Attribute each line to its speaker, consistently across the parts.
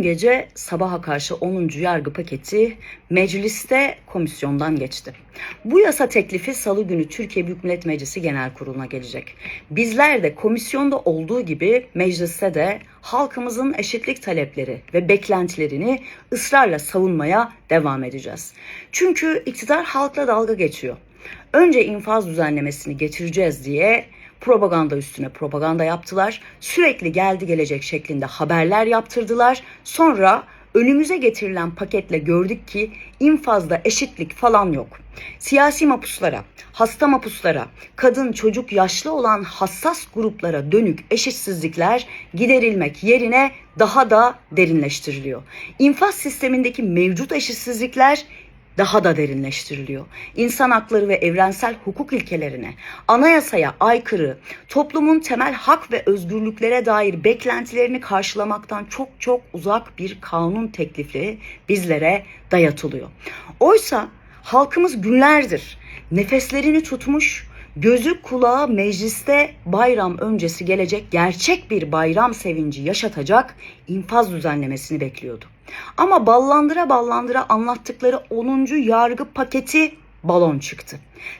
Speaker 1: Gece sabaha karşı 10. yargı paketi mecliste komisyondan geçti. Bu yasa teklifi salı günü Türkiye Büyük Millet Meclisi Genel Kurulu'na gelecek. Bizler de komisyonda olduğu gibi mecliste de halkımızın eşitlik talepleri ve beklentilerini ısrarla savunmaya devam edeceğiz. Çünkü iktidar halkla dalga geçiyor. Önce infaz düzenlemesini getireceğiz diye propaganda üstüne propaganda yaptılar. Sürekli geldi gelecek şeklinde haberler yaptırdılar. Sonra önümüze getirilen paketle gördük ki infazda eşitlik falan yok. Siyasi mapuslara, hasta mapuslara, kadın, çocuk, yaşlı olan hassas gruplara dönük eşitsizlikler giderilmek yerine daha da derinleştiriliyor. İnfaz sistemindeki mevcut eşitsizlikler daha da derinleştiriliyor. İnsan hakları ve evrensel hukuk ilkelerine, anayasaya aykırı, toplumun temel hak ve özgürlüklere dair beklentilerini karşılamaktan çok çok uzak bir kanun teklifi bizlere dayatılıyor. Oysa halkımız günlerdir nefeslerini tutmuş, gözü kulağı mecliste bayram öncesi gelecek gerçek bir bayram sevinci yaşatacak infaz düzenlemesini bekliyordu. Ama ballandıra ballandıra anlattıkları 10. yargı paketi balon çıktı.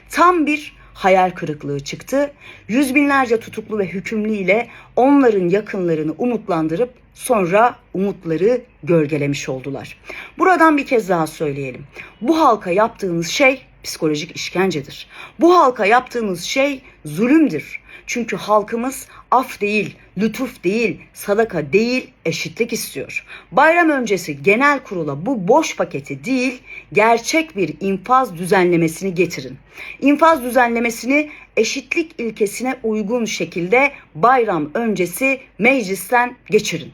Speaker 1: Tam bir hayal kırıklığı çıktı. Yüz binlerce tutuklu ve hükümlü ile onların yakınlarını umutlandırıp sonra umutları gölgelemiş oldular. Buradan bir kez daha söyleyelim. Bu halka yaptığınız şey psikolojik işkencedir. Bu halka yaptığınız şey zulümdür. Çünkü halkımız af değil, lütuf değil, sadaka değil, eşitlik istiyor. Bayram öncesi genel kurula bu boş paketi değil, gerçek bir infaz düzenlemesini getirin. İnfaz düzenlemesini eşitlik ilkesine uygun şekilde bayram öncesi meclisten geçirin.